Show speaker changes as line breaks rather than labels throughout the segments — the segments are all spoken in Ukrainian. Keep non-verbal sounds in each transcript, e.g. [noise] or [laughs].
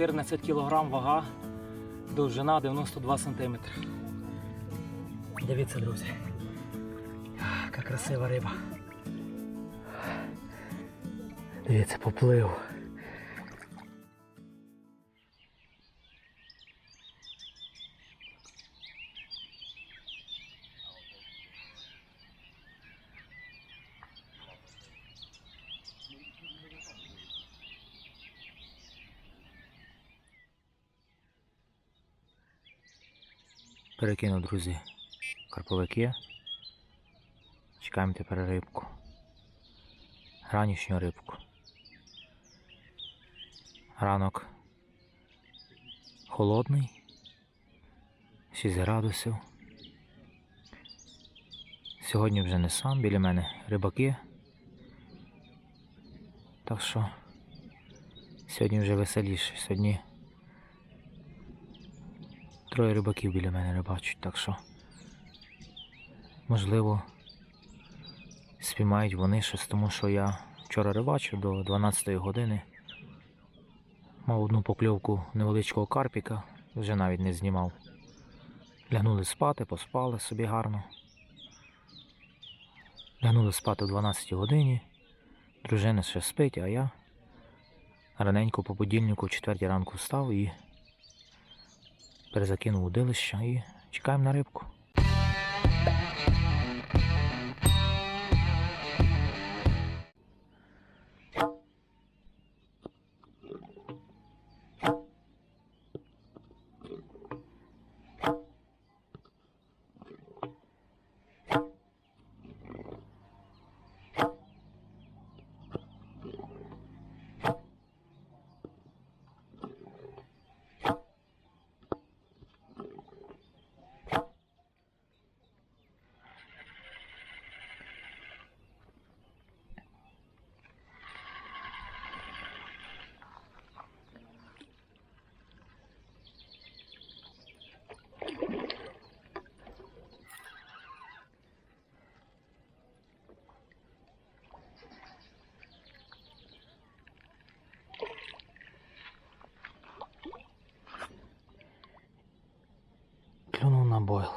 14 кг вага, довжина 92 см. Дивіться, друзі. Яка красива риба. Дивіться, поплив. Перекину, друзі, карповики. Чекаємо тепер рибку. Ранішню рибку. Ранок холодний. 6 градусів. Сьогодні вже не сам, біля мене рибаки. Так що сьогодні вже веселіше. Сьогодні троє рибаків біля мене рибачать, так що можливо спіймають вони щось, тому що я вчора рибачив до 12 години. Мав одну покльовку невеличкого карпіка, вже навіть не знімав. Лягнули спати, поспали собі гарно. Лягнули спати о 12 годині. Дружина ще спить, а я раненько по будильнику о 4 ранку встав і перезакинув удилища і чекаємо на рибку. Бойл.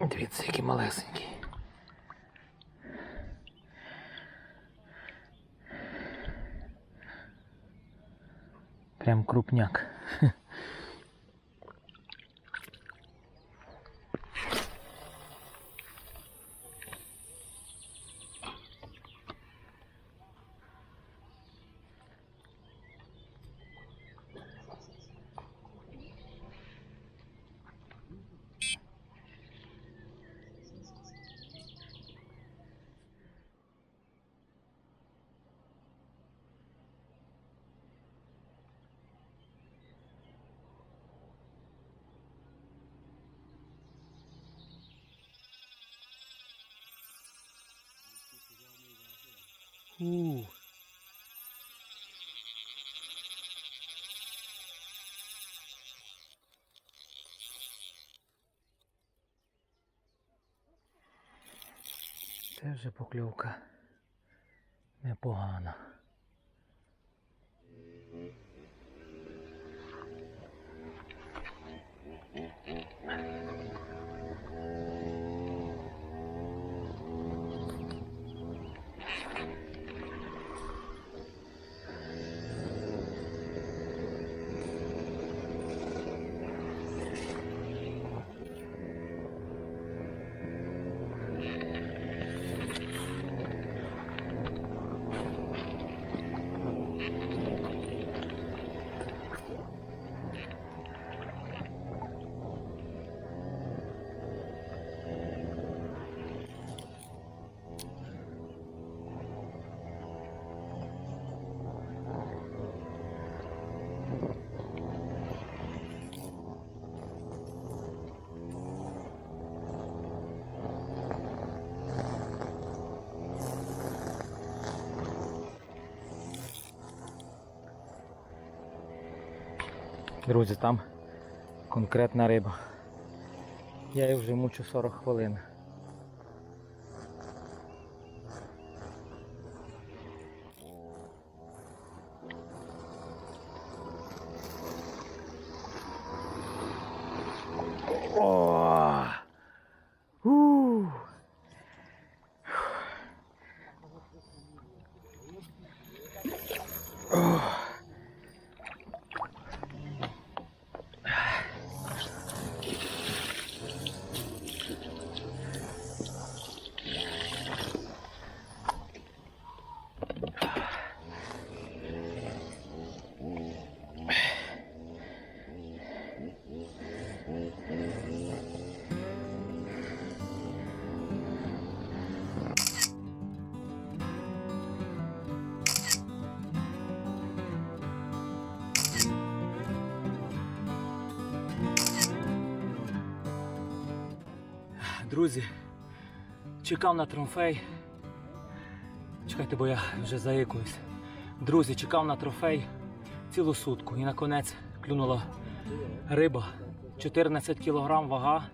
Дивіться, який малесенький. Прям крупняк. [laughs] У. Це вже покльовка непогана. Друзі, там конкретна риба. Я її вже мучу 40 хвилин. Друзі, чекав на трофей. Чекайте, бо я вже заїкуюсь. Друзі, чекав на трофей цілу сутку. І наконець клюнула риба. 14 кг вага,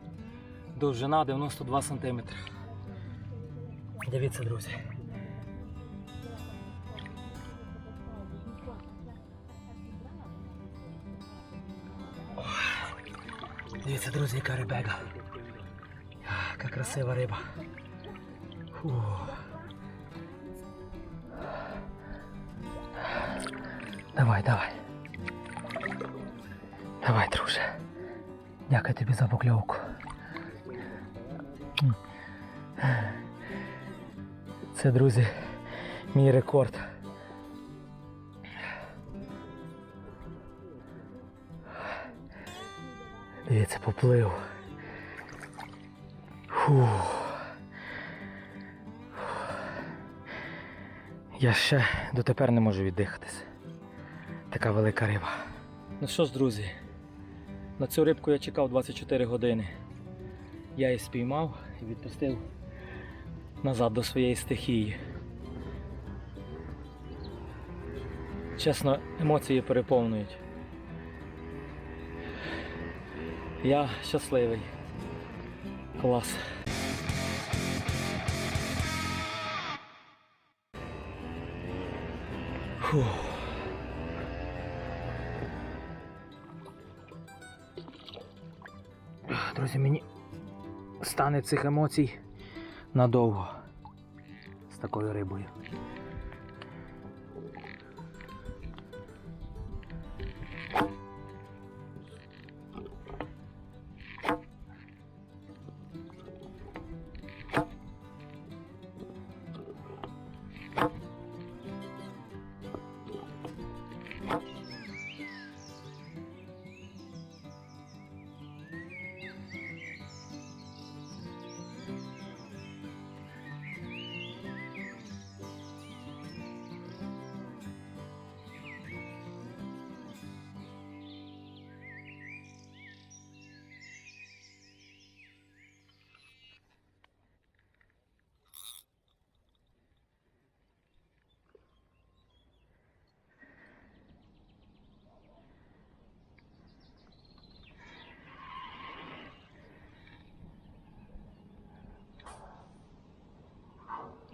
довжина 92 см. Дивіться, друзі. Дивіться, друзі, яка рибега. Красива риба. Фу. Давай, давай. Давай, друже. Дякую тобі за покльовку. Це, друзі, мій рекорд. Дивіться, поплив. Фу. Я ще дотепер не можу віддихатись. Така велика риба. Ну що ж, друзі, на цю рибку я чекав 24 години. Я її спіймав і відпустив назад до своєї стихії. Чесно, емоції переповнюють. Я щасливий. Клас. Фух. Друзі, мені стане цих емоцій надовго з такою рибою.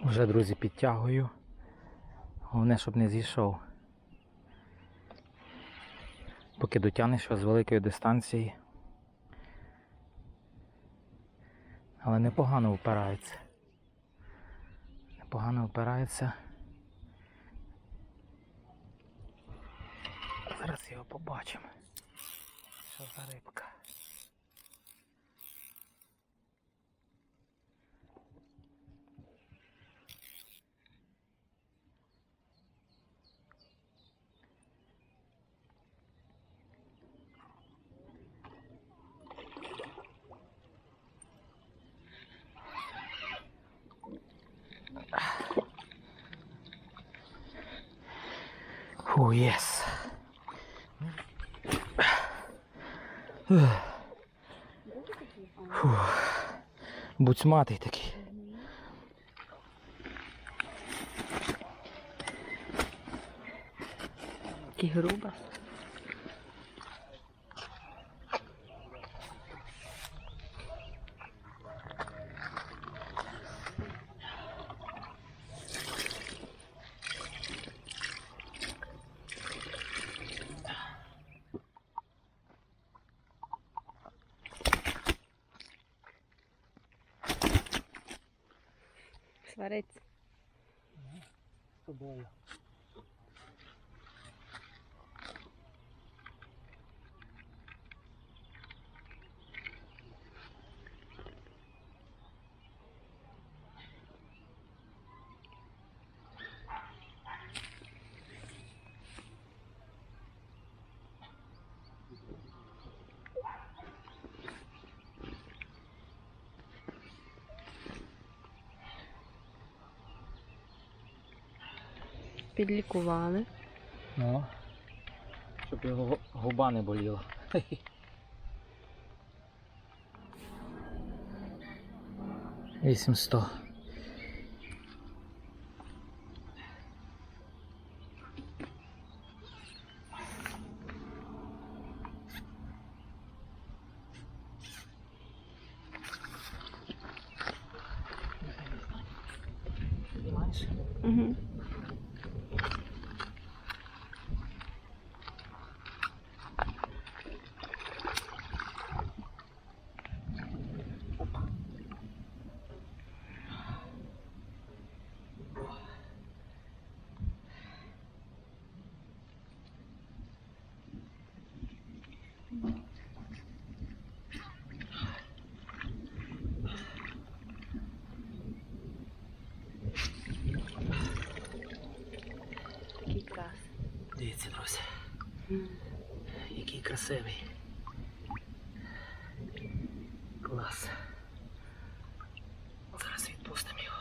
Вже, друзі, підтягую. Головне, щоб не зійшов. Поки дотягнеш з великої дистанції. Але непогано впирається. Непогано впирається. Зараз його побачимо. Що за рибка? Фу, єс. Фу. Буцьматий такий.
Такий груба. Varet.
Bon, là.
Підлікували.
Ну. Щоб його губа не боліла. [laughs] 800.
Угу. Якраз.
Дивіться, друзі, який красивий. Клас. Зараз відпустимо його.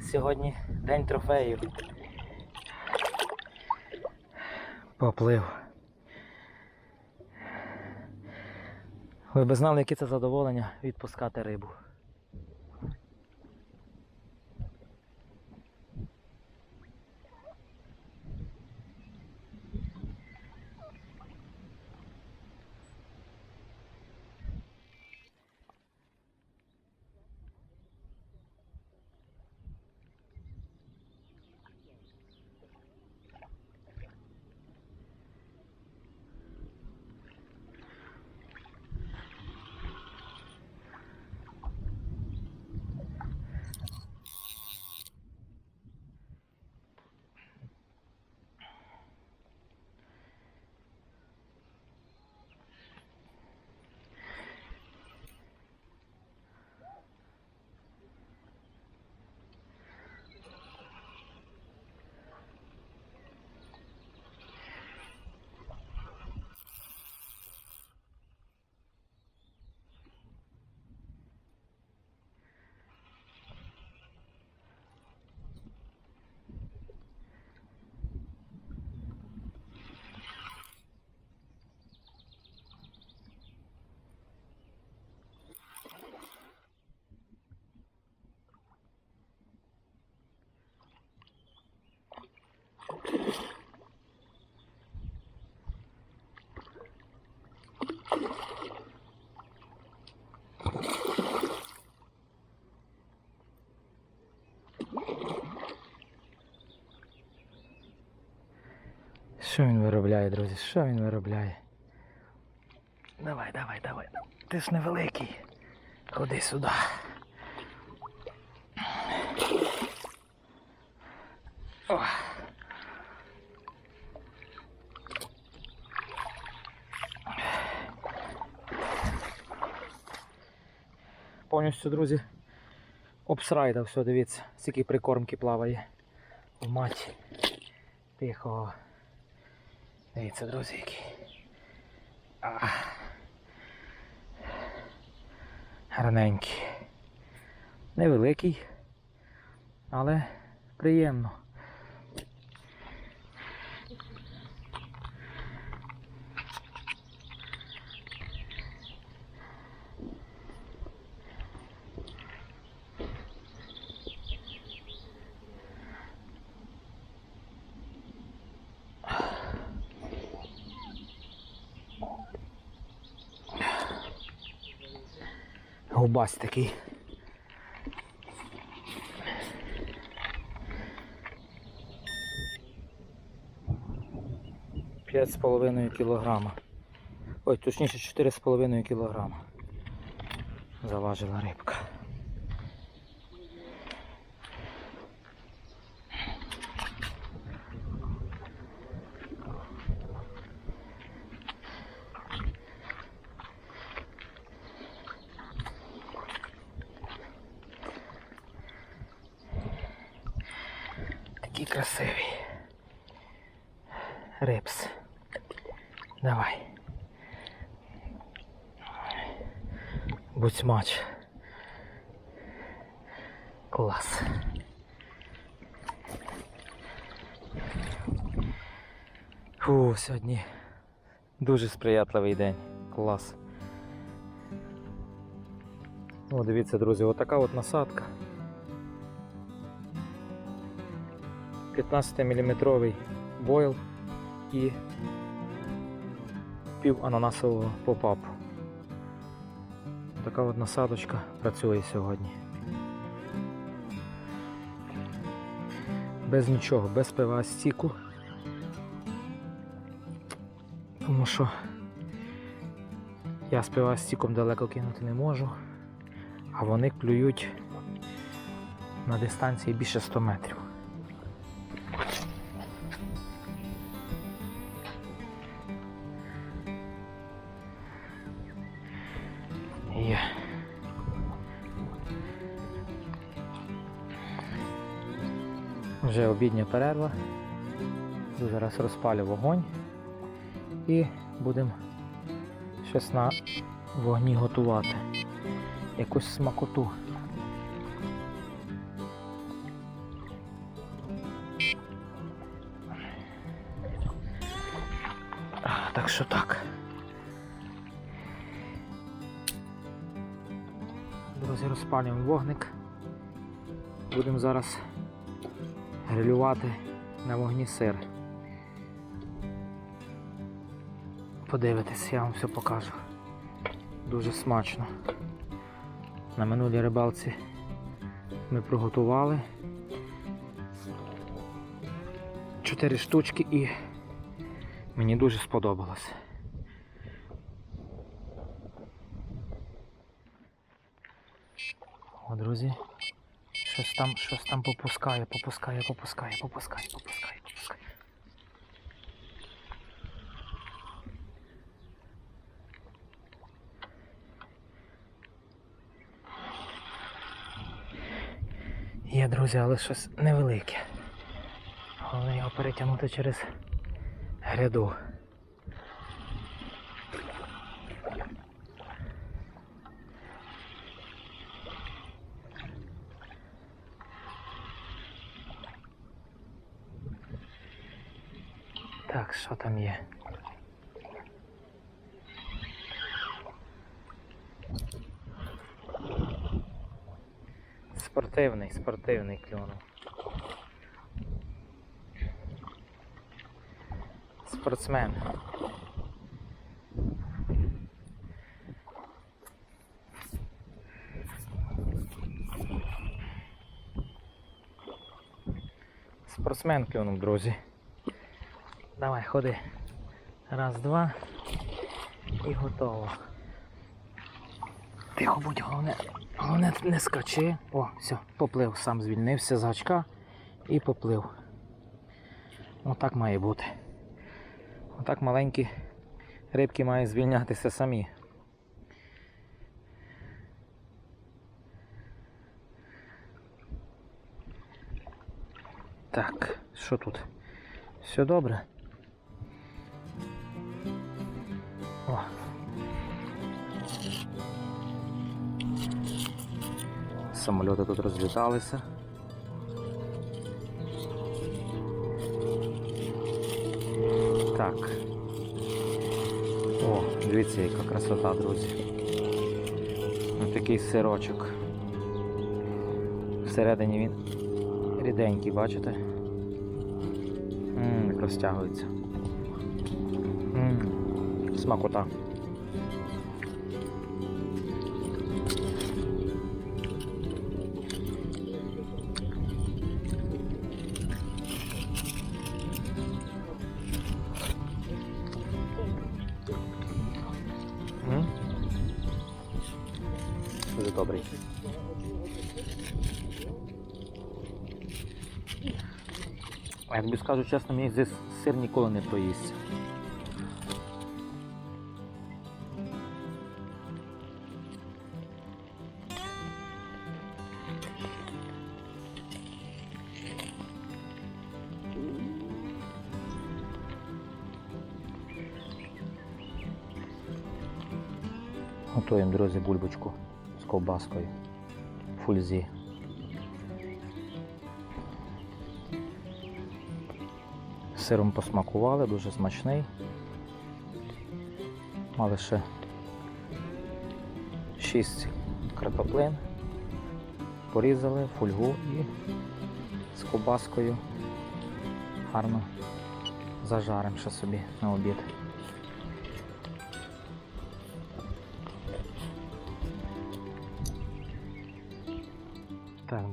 Сьогодні день трофеїв. Поплив. Ви б знали, яке це задоволення відпускати рибу. Що він виробляє, друзі? Що він виробляє? Давай, давай, давай. Ти ж невеликий. Ходи сюди. О. Повністю, друзі, обсрайда все, дивіться, скільки прикормки плаває. В маті. Тихо. Дивіться, друзі. А. Гарненький. Невеликий, але приємно. Губасть такий. П'ять з половиною кілограма. Ой, точніше чотири з половиною кілограма. Заважила рибка. Такий красивий. Репс. Давай. Будь смач. Клас. Фу, сьогодні дуже сприятливий день. Клас. О, дивіться, друзі, отака от насадка. 15-мм бойл і пів ананасового попапу. Така от насадочка працює сьогодні. Без нічого, без пива стіку. Тому що я з пива стіком далеко кинути не можу, а вони клюють на дистанції більше 100 метрів. Обідня перерва. Зараз розпалю вогонь і будемо щось на вогні готувати. Якусь смакоту. Так що так. Друзі, розпалюємо вогник. Будемо зараз грилювати на вогні сир. Подивитись, я вам все покажу. Дуже смачно. На минулій рибалці ми приготували чотири штучки і мені дуже сподобалось. О, друзі, щось там, щось там попускає, попускає, попускає, попускає, попускає, попускає. Є, друзі, але щось невелике. Головне його перетягнути через гряду. Так, що там є? Спортивний, спортивний клюнув. Спортсмен. Спортсмен клюнув, друзі. Давай, ходи. Раз, два. І готово. Тихо будь, головне. Головне не скачи. О, все, поплив, сам звільнився з гачка і поплив. Отак має бути. Отак маленькі рибки мають звільнятися самі. Так, що тут? Все добре. Самольоти тут розліталися. Так. О, дивіться, яка красота, друзі. Ось такий сирочок. Всередині він ріденький, бачите? Ммм, як розтягується. Ммм, смакота. Добрий. А Якби скажу чесно, мені здесь сир ніколи не проїсться. Готуємо, друзі, бульбочку ковбаскою. Фульзі. Сиром посмакували, дуже смачний. Мали ще 6 картоплин. Порізали фольгу і з кобаскою гарно зажаримо ще собі на обід.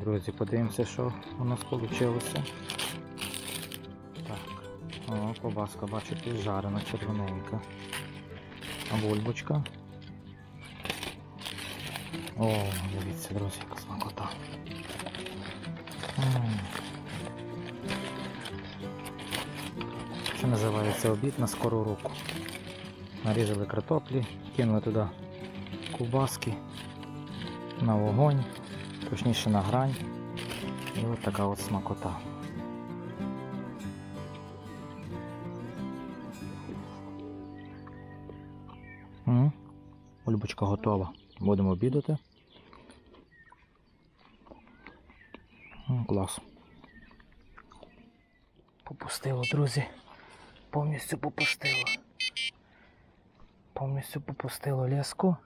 Друзі, подивимося, що у нас вийшло. Так, о, кобаска, бачите, жарена, червоненька. А бульбочка. О, дивіться, друзі, яка смакота. Це називається обід на скору руку. Нарізали картоплі, кинули туди кубаски на вогонь, точніше на грань. І от така от смакота. Бульбочка готова. Будемо обідати. Клас. Попустило, друзі. Повністю попустило. Повністю попустило ліску.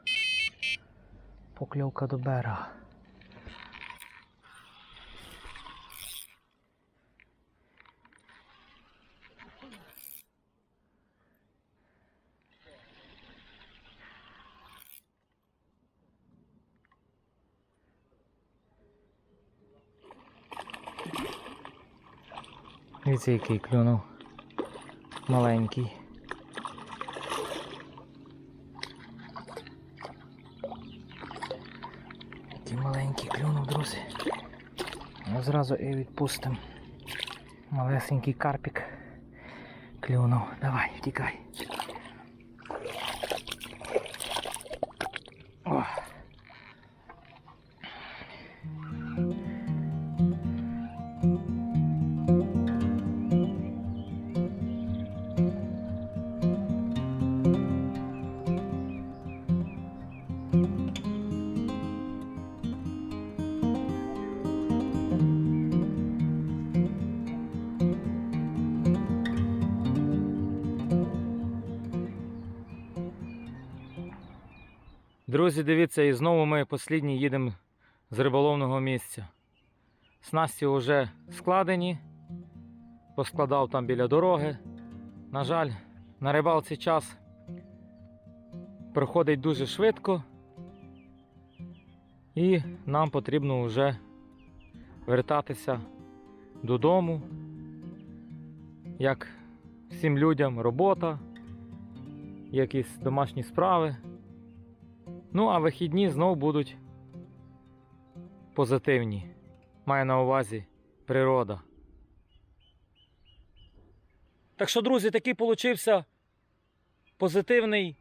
Покльовка до берега. Дивіться, який клюнув. Маленький. Який маленький клюнув, друзі. Ну, зразу і відпустимо. Малесенький карпік клюнув. Давай, втікай. Друзі, дивіться, і знову ми послідні їдемо з риболовного місця. Снасті вже складені, поскладав там біля дороги. На жаль, на рибалці час проходить дуже швидко, і нам потрібно вже вертатися додому. Як всім людям робота, якісь домашні справи. Ну, а вихідні знов будуть позитивні. Маю на увазі природа. Так що, друзі, такий получився позитивний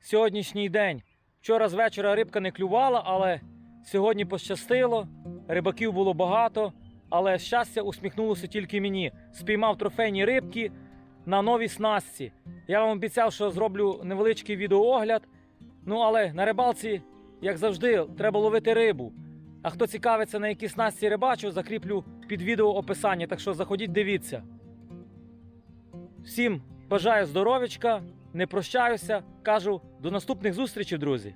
сьогоднішній день. Вчора з вечора рибка не клювала, але сьогодні пощастило. Рибаків було багато, але щастя усміхнулося тільки мені. Спіймав трофейні рибки на новій снастці. Я вам обіцяв, що зроблю невеличкий відеоогляд. Ну, але на рибалці, як завжди, треба ловити рибу. А хто цікавиться, на якій снасті рибачу, закріплю під відео описання, так що заходіть, дивіться. Всім бажаю здоров'ячка, не прощаюся, кажу до наступних зустрічей, друзі.